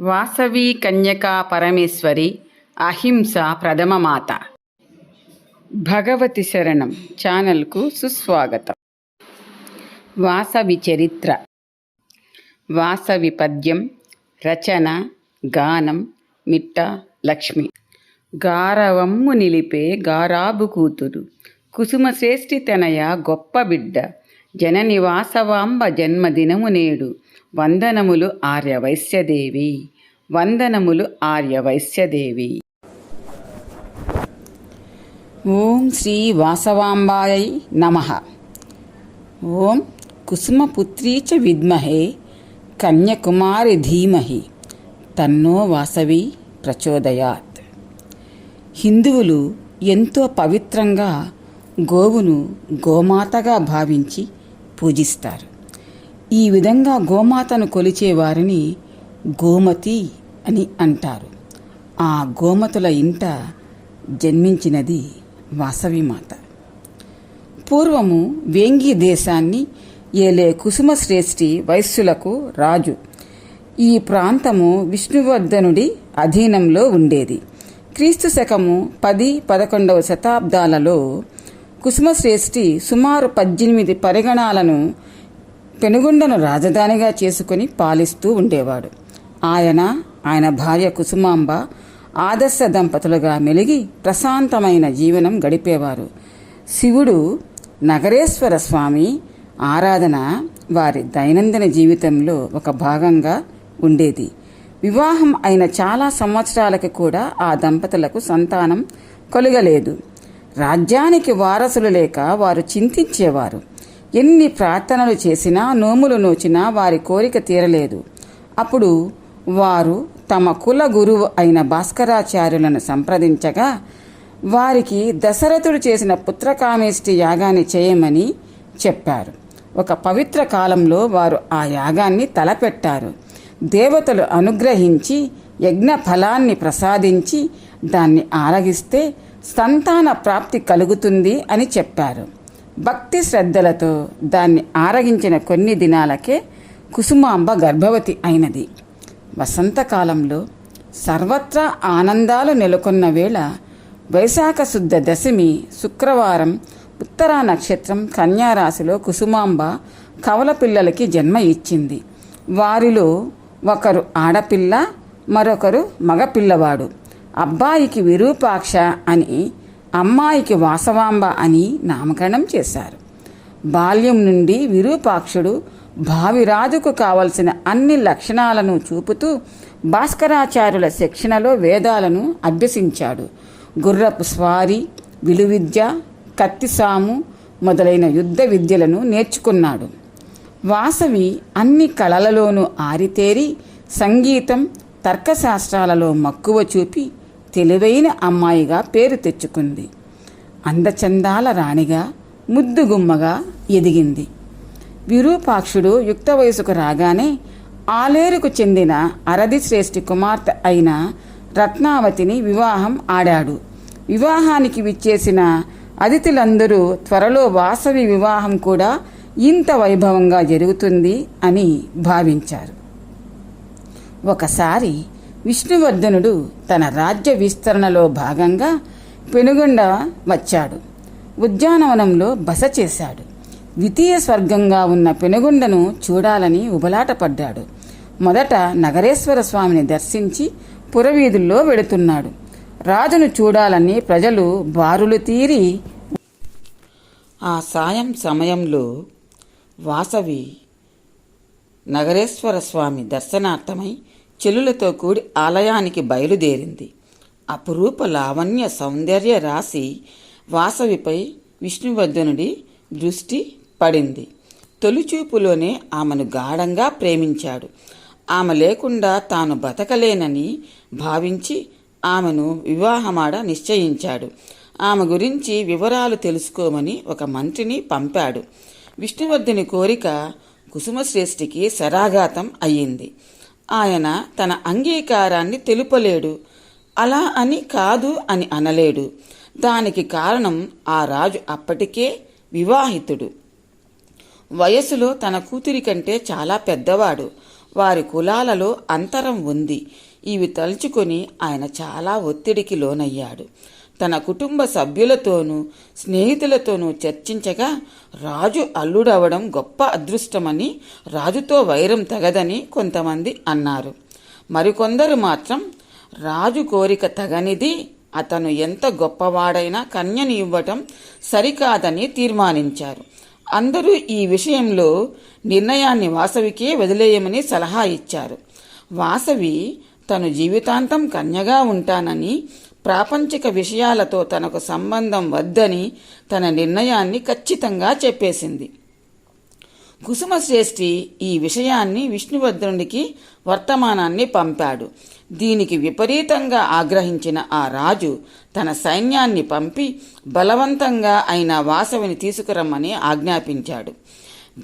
వాసవి కన్యకా పరమేశ్వరి అహింస ప్రథమమాత భగవతి శరణం ఛానల్కు సుస్వాగతం. వాసవి చరిత్ర. వాసవి పద్యం రచన గానం మిట్ట లక్ష్మి. గారవమ్ము నిలిపే గారాబు కూతురు. కుసుమశ్రేష్ఠి తనయ గొప్ప బిడ్డ. జనని వాసవాంబ జన్మదినము నేడు. వందనములు ఆర్యవైశ్యదేవి. వందనములు ఆర్యవైశ్యదేవి. ఓం శ్రీ వాసవాంబాయై నమ. ఓం కుసుమపుత్రీ చ విద్మహే కన్యకుమారి ధీమహి. తన్నో వాసవి ప్రచోదయాత్. హిందువులు ఎంతో పవిత్రంగా గోవును గోమాతగా భావించి పూజిస్తారు. ఈ విధంగా గోమాతను కొలిచే వారిని గోమతి అని అంటారు. ఆ గోమతుల ఇంట జన్మించినది వాసవిమాత పూర్వము వేంగి దేశాన్ని ఏలే కుసుమశ్రేష్ఠి వైశ్యులకు రాజు. ఈ ప్రాంతము విష్ణువర్ధనుడి అధీనంలో ఉండేది. క్రీస్తు శకము పది పదకొండవ శతాబ్దాలలో కుసుమశ్రేష్ఠి సుమారు పద్దెనిమిది పరిగణాలను పెనుగొండను రాజధానిగా చేసుకుని పాలిస్తూ ఉండేవాడు. ఆయన ఆయన భార్య కుసుమాంబ ఆదర్శ దంపతులుగా మెలిగి ప్రశాంతమైన జీవనం గడిపేవారు. శివుడు నగరేశ్వర స్వామి ఆరాధన వారి దైనందిన జీవితంలో ఒక భాగంగా ఉండేది. వివాహం అయిన చాలా సంవత్సరాలకి కూడా ఆ దంపతులకు సంతానం కలుగలేదు. రాజ్యానికి వారసులు లేక వారు చింతించేవారు. ఎన్ని ప్రార్థనలు చేసినా నోములు నోచినా వారి కోరిక తీరలేదు. అప్పుడు వారు తమ కుల గురువు అయిన భాస్కరాచార్యులను సంప్రదించగా వారికి దశరథుడు చేసిన పుత్రకామేష్టి యాగాన్ని చేయమని చెప్పారు. ఒక పవిత్ర కాలంలో వారు ఆ యాగాన్ని తలపెట్టారు. దేవతలు అనుగ్రహించి యజ్ఞ ఫలాన్ని ప్రసాదించి దాన్ని ఆరగిస్తే సంతాన ప్రాప్తి కలుగుతుంది అని చెప్పారు. భక్తి శ్రద్ధలతో దాన్ని ఆరగించిన కొన్ని దినాలకే కుసుమాంబ గర్భవతి అయినది. వసంతకాలంలో సర్వత్రా ఆనందాలు నెలకొన్న వేళ వైశాఖ శుద్ధ దశమి శుక్రవారం ఉత్తరా నక్షత్రం కన్యారాశిలో కుసుమాంబ కవల పిల్లలకి జన్మ ఇచ్చింది. వారిలో ఒకరు ఆడపిల్ల మరొకరు మగపిల్లవాడు. అబ్బాయికి విరూపాక్ష అని అమ్మాయికి వాసవాంబ అని నామకరణం చేశారు. బాల్యం నుండి విరూపాక్షుడు భావిరాజుకు కావలసిన అన్ని లక్షణాలను చూపుతూ భాస్కరాచార్యుల శిక్షణలో వేదాలను అభ్యసించాడు. గుర్రపు స్వారీ విలువిద్య కత్తిసాము మొదలైన యుద్ధ విద్యలను నేర్చుకున్నాడు. వాసవి అన్ని కళలలోనూ ఆరితేరి సంగీతం తర్కశాస్త్రాలలో మక్కువ చూపి తెలివైన అమ్మాయిగా పేరు తెచ్చుకుంది. అందచందాల రాణిగా ముద్దుగుమ్మగా ఎదిగింది. విరూపాక్షుడు యుక్త వయసుకు రాగానే ఆలేరుకు చెందిన అరది శ్రేష్ఠి కుమార్తె అయిన రత్నావతిని వివాహం ఆడాడు. వివాహానికి విచ్చేసిన అతిథులందరూ త్వరలో వాసవి వివాహం కూడా ఇంత వైభవంగా జరుగుతుంది అని భావించారు. ఒకసారి విష్ణువర్ధనుడు తన రాజ్య విస్తరణలో భాగంగా పెనుగొండ వచ్చాడు. ఉద్యానవనంలో బస చేశాడు. ద్వితీయ స్వర్గంగా ఉన్న పెనుగొండను చూడాలని ఉబలాటపడ్డాడు మొదట నగరేశ్వర స్వామిని దర్శించి పురవీధుల్లో వెడుతున్నాడు. రాజును చూడాలని ప్రజలు బారులు తీరి ఆ సాయం సమయంలో వాసవి నగరేశ్వర స్వామి దర్శనార్థమై చెల్లులతో కూడి ఆలయానికి బయలుదేరింది. అపురూప లావణ్య సౌందర్య రాశి వాసవిపై విష్ణువర్ధనుడి దృష్టి పడింది. తొలిచూపులోనే ఆమెను గాఢంగా ప్రేమించాడు. ఆమె లేకుండా తాను బతకలేనని భావించి ఆమెను వివాహమాడ నిశ్చయించాడు. ఆమె గురించి వివరాలు తెలుసుకోమని ఒక మంత్రిని పంపాడు. విష్ణువర్ధుని కోరిక కుసుమశ్రేష్ఠికి శరాఘాతం అయ్యింది. ఆయన తన అంగీకారాన్ని తెలుపలేడు. అలా అని కాదు అని అనలేడు. దానికి కారణం ఆ రాజు అప్పటికే వివాహితుడు. వయసులో తన కూతురి కంటే చాలా పెద్దవాడు. వారి కులాలలో అంతరం ఉంది. ఇవి తలుచుకొని ఆయన చాలా ఒత్తిడికి లోనయ్యాడు. తన కుటుంబ సభ్యులతోనూ స్నేహితులతోనూ చర్చించగా రాజు అల్లుడవడం గొప్ప అదృష్టమని రాజుతో వైరం తగదని కొంతమంది అన్నారు. మరికొందరు మాత్రం రాజు కోరిక తగనిది అతను ఎంత గొప్పవాడైనా కన్యని ఇవ్వటం సరికాదని తీర్మానించారు. అందరూ ఈ విషయంలో నిర్ణయాన్ని వాసవికే వదిలేయమని సలహా ఇచ్చారు. వాసవి తను జీవితాంతం కన్యగా ఉంటానని ప్రాపంచిక విషయాలతో తనకు సంబంధం వద్దని తన నిర్ణయాన్ని ఖచ్చితంగా చెప్పేసింది. కుసుమశ్రేష్ఠి ఈ విషయాన్ని విష్ణువర్ధనుడికి వర్తమానాన్ని పంపాడు. దీనికి విపరీతంగా ఆగ్రహించిన ఆ రాజు తన సైన్యాన్ని పంపి బలవంతంగా అయిన వాసవిని తీసుకురమ్మని ఆజ్ఞాపించాడు.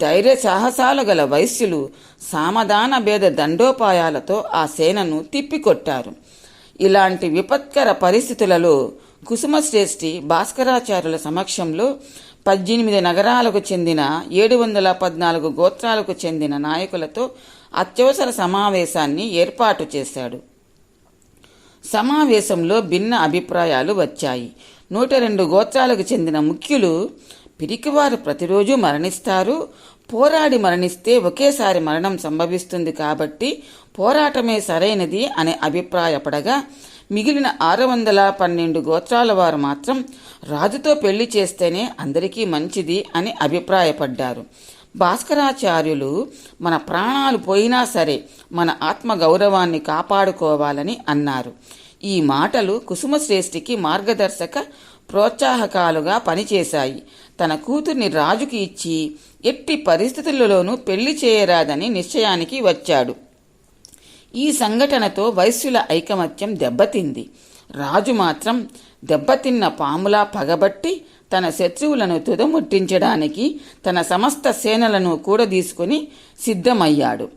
ధైర్య సాహసాలు గల వైశ్యులు సామధాన భేద దండోపాయాలతో ఆ సేనను తిప్పికొట్టారు. ఇలాంటి విపత్కర పరిస్థితులలో కుసుమశ్రేష్ఠి భాస్కరాచార్యుల సమక్షంలో పద్దెనిమిది నగరాలకు చెందిన ఏడు వందల పద్నాలుగు గోత్రాలకు చెందిన నాయకులతో అత్యవసర సమావేశాన్ని ఏర్పాటు చేశాడు. సమావేశంలో భిన్న అభిప్రాయాలు వచ్చాయి. నూట రెండు గోత్రాలకు చెందిన ముఖ్యులు పిరికివారు ప్రతిరోజు మరణిస్తారు. పోరాడి మరణిస్తే ఒకేసారి మరణం సంభవిస్తుంది కాబట్టి పోరాటమే సరైనది అనే అభిప్రాయపడగా మిగిలిన ఆరు వందల పన్నెండు గోత్రాల వారు మాత్రం రాజుతో పెళ్ళి చేస్తేనే అందరికీ మంచిది అని అభిప్రాయపడ్డారు. భాస్కరాచార్యులు మన ప్రాణాలు పోయినా సరే మన ఆత్మ గౌరవాన్ని కాపాడుకోవాలని అన్నారు. ఈ మాటలు కుసుమశ్రేష్ఠికి మార్గదర్శక ప్రోత్సాహకాలుగా పనిచేశాయి. తన కూతుర్ని రాజుకి ఇచ్చి ఎట్టి పరిస్థితులలోనూ పెళ్ళి చేయరాదని నిశ్చయానికి వచ్చాడు. ఈ సంఘటనతో వైశ్యుల ఐకమత్యం దెబ్బతింది. రాజు మాత్రం దెబ్బతిన్న పాములా పగబట్టి తన శత్రువులను తుదముట్టించడానికి తన సమస్త సేనలను కూడదీసుకుని సిద్ధమయ్యాడు.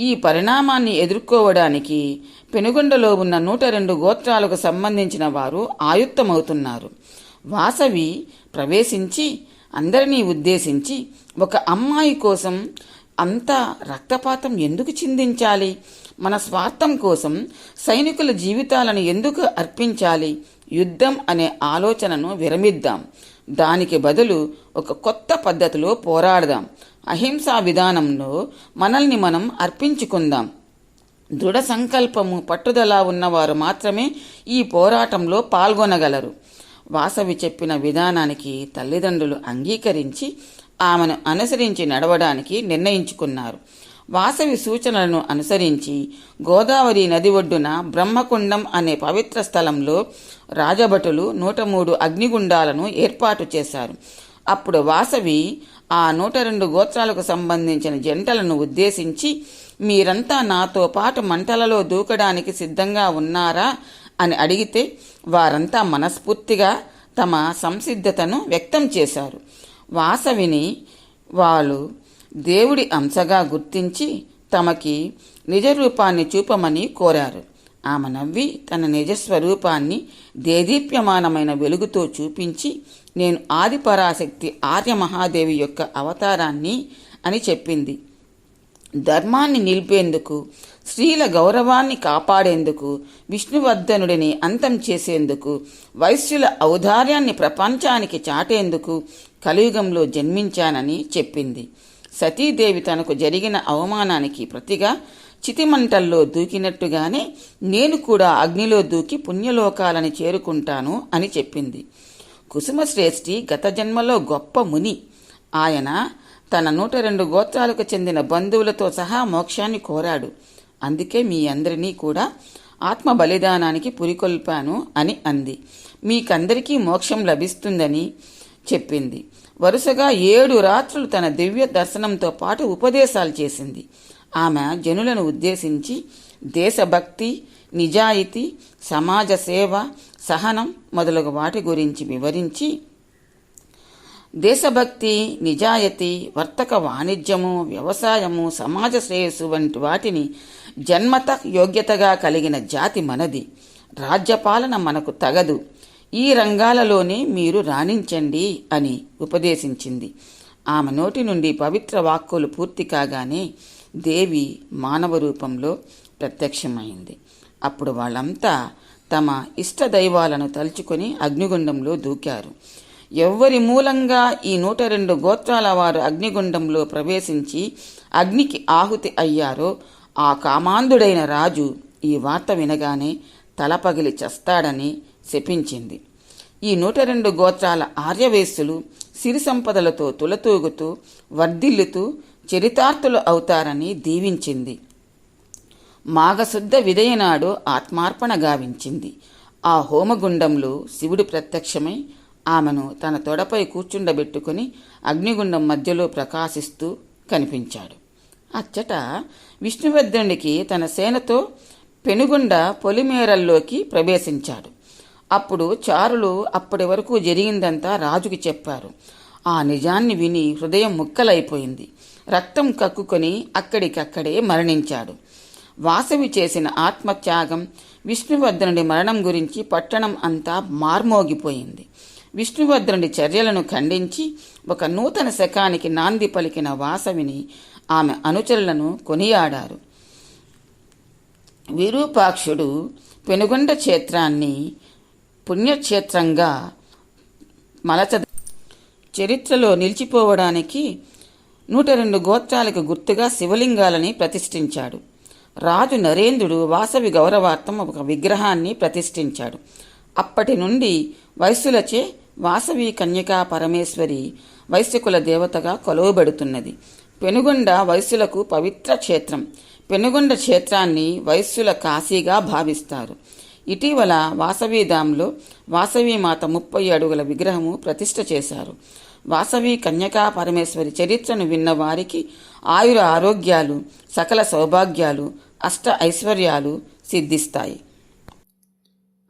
ఈ పరిణామాన్ని ఎదుర్కోవడానికి పెనుగొండలో ఉన్న నూట రెండు గోత్రాలకు సంబంధించిన వారు ఆయుత్తమవుతున్నారు వాసవి ప్రవేశించి అందరినీ ఉద్దేశించి ఒక అమ్మాయి కోసం అంత రక్తపాతం ఎందుకు చిందించాలి? మన స్వార్థం కోసం సైనికుల జీవితాలను ఎందుకు అర్పించాలి? యుద్ధం అనే ఆలోచనను విరమిద్దాం. దానికి బదులు ఒక కొత్త పద్ధతిలో పోరాడదాం. అహింసా విధానంలో మనల్ని మనం అర్పించుకుందాం. దృఢ సంకల్పము పట్టుదల ఉన్నవారు మాత్రమే ఈ పోరాటంలో పాల్గొనగలరు. వాసవి చెప్పిన విధానానికి తల్లిదండ్రులు అంగీకరించి ఆమెను అనుసరించి నడవడానికి నిర్ణయించుకున్నారు. వాసవి సూచనలను అనుసరించి గోదావరి నది ఒడ్డున బ్రహ్మకుండం అనే పవిత్ర స్థలంలో రాజభటులు నూట మూడు అగ్నిగుండాలను ఏర్పాటు చేశారు. అప్పుడు వాసవి ఆ నూట రెండు గోత్రాలకు సంబంధించిన జంటలను ఉద్దేశించి మీరంతా నాతో పాటు మంటలలో దూకడానికి సిద్ధంగా ఉన్నారా? అని అడిగితే వారంతా మనస్ఫూర్తిగా తమ సంసిద్ధతను వ్యక్తం చేశారు. వాసవిని వాళ్ళు దేవుడి అంశగా గుర్తించి తమకి నిజరూపాన్ని చూపమని కోరారు. ఆమె నవ్వి తన నిజస్వరూపాన్ని దేదీప్యమానమైన వెలుగుతో చూపించి నేను ఆదిపరాశక్తి ఆర్యమహాదేవి యొక్క అవతారాన్ని అని చెప్పింది. ధర్మాన్ని నిలిపేందుకు స్త్రీల గౌరవాన్ని కాపాడేందుకు విష్ణువర్ధనుడిని అంతం చేసేందుకు వైశ్యుల ఔదార్యాన్ని ప్రపంచానికి చాటేందుకు కలియుగంలో జన్మించానని చెప్పింది. సతీదేవి తనకు జరిగిన అవమానానికి ప్రతిగా చితిమంటల్లో దూకినట్టుగానే నేను కూడా అగ్నిలో దూకి పుణ్యలోకాలని చేరుకుంటాను అని చెప్పింది. కుసుమశ్రేష్ఠి గత జన్మలో గొప్ప ముని. ఆయన తన నూట రెండు గోత్రాలకు చెందిన బంధువులతో సహా మోక్షాన్ని కోరాడు. అందుకే మీ అందరినీ కూడా ఆత్మ బలిదానానికి పురికొల్పాను అని అంది. మీకందరికీ మోక్షం లభిస్తుందని చెప్పింది. వరుసగా ఏడు రాత్రులు తన దివ్య దర్శనంతో పాటు ఉపదేశాలు చేసింది. ఆమె జనులను ఉద్దేశించి దేశభక్తి నిజాయితీ సమాజ సేవ సహనం మొదలగు వాటి గురించి వివరించి దేశభక్తి నిజాయితీ వర్తక వాణిజ్యము వ్యవసాయము సమాజ శ్రేయస్సు వంటి వాటిని జన్మత యోగ్యతగా కలిగిన జాతి మనది. రాజ్యపాలన మనకు తగదు. ఈ రంగాలలోనే మీరు రాణించండి అని ఉపదేశించింది. ఆమె నోటి నుండి పవిత్ర వాక్కులు పూర్తి కాగానే దేవి మానవ రూపంలో ప్రత్యక్షమైంది. అప్పుడు వాళ్ళంతా తమ ఇష్ట దైవాలను తలుచుకొని అగ్నిగుండంలో దూకారు. ఎవ్వరి మూలంగా ఈ నూట రెండు గోత్రాల వారు అగ్నిగుండంలో ప్రవేశించి అగ్నికి ఆహుతి అయ్యారో ఆ కామాంధుడైన రాజు ఈ వార్త వినగానే తల పగిలి చస్తాడని శపించింది. ఈ నూట రెండు గోత్రాల ఆర్యవేశ్యులు సిరి సంపదలతో తులతూగుతూ వర్ధిల్లుతూ చరితార్థులు అవుతారని దీవించింది. మాఘశుద్ధ విదయనాడు ఆత్మార్పణ గావించింది. ఆ హోమగుండంలో శివుడు ప్రత్యక్షమై ఆమెను తన తొడపై కూర్చుండబెట్టుకుని అగ్నిగుండం మధ్యలో ప్రకాశిస్తూ కనిపించాడు. అచ్చట విష్ణువర్ధనుడికి తన సేనతో పెనుగుండ పొలిమేరల్లోకి ప్రవేశించాడు. అప్పుడు చారులు అప్పటి వరకు జరిగిందంతా రాజుకి చెప్పారు. ఆ నిజాన్ని విని హృదయం ముక్కలైపోయింది. రక్తం కక్కుకొని అక్కడికక్కడే మరణించాడు. వాసవి చేసిన ఆత్మత్యాగం విష్ణువర్ధనుడి మరణం గురించి పట్టణం అంతా మార్మోగిపోయింది. విష్ణువర్ధనుడి చర్యలను ఖండించి ఒక నూతన శకానికి నాంది పలికిన వాసవిని ఆమె అనుచరులను కొనియాడారు. విరూపాక్షుడు పెనుగొండ క్షేత్రాన్ని పుణ్యక్షేత్రంగా మలచ చరిత్రలో నిలిచిపోవడానికి నూట రెండు గోత్రాలకు గుర్తుగా శివలింగాలని ప్రతిష్ఠించాడు. రాజు నరేంద్రుడు వాసవి గౌరవార్థం ఒక విగ్రహాన్ని ప్రతిష్ఠించాడు. అప్పటి నుండి వైశ్యులచే వాసవి కన్యకా పరమేశ్వరి వైశ్యకుల దేవతగా కొలువబడుతున్నది. పెనుగొండ వైశ్యులకు పవిత్ర క్షేత్రం. పెనుగొండ క్షేత్రాన్ని వైశ్యుల కాశీగా భావిస్తారు. ఇటీవల వాసవిధాంలో వాసవిమాత ముప్పై అడుగుల విగ్రహము ప్రతిష్ఠ చేశారు. వాసవి కన్యకా పరమేశ్వరి చరిత్రను విన్న వారికి ఆయుర ఆరోగ్యాలు సకల సౌభాగ్యాలు అష్ట ఐశ్వర్యాలు సిద్ధిస్తాయి.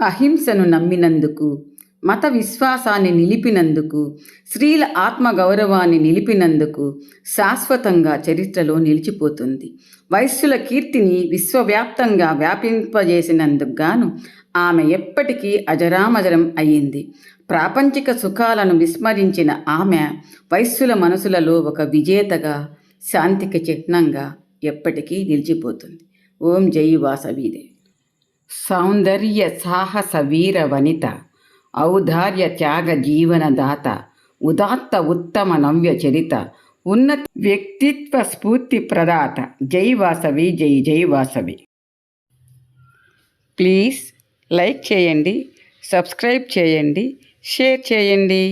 అహింసను నమ్మినందుకు మత విశ్వాసాన్ని నిలిపినందుకు స్త్రీల ఆత్మగౌరవాన్ని నిలిపినందుకు శాశ్వతంగా చరిత్రలో నిలిచిపోతుంది. వైశ్యుల కీర్తిని విశ్వవ్యాప్తంగా వ్యాపింపజేసినందుకు గాను ఆమె ఎప్పటికీ అజరామజరం అయ్యింది. ప్రాపంచిక సుఖాలను విస్మరించిన ఆమె వైశ్యుల మనసులలో ఒక విజేతగా శాంతికి చిహ్నంగా ఎప్పటికీ నిలిచిపోతుంది. ఓం జై వాసవీదే సౌందర్య సాహస వీర వనిత. ఔదార్య త్యాగ జీవనదాత ఉదాత్త ఉత్తమ నవ్య చరిత ఉన్నత వ్యక్తిత్వ స్ఫూర్తి ప్రదాత జై వాసవి జై జైవాసవి ప్లీజ్ లైక్ చేయండి సబ్స్క్రైబ్ చేయండి షేర్ చేయండి.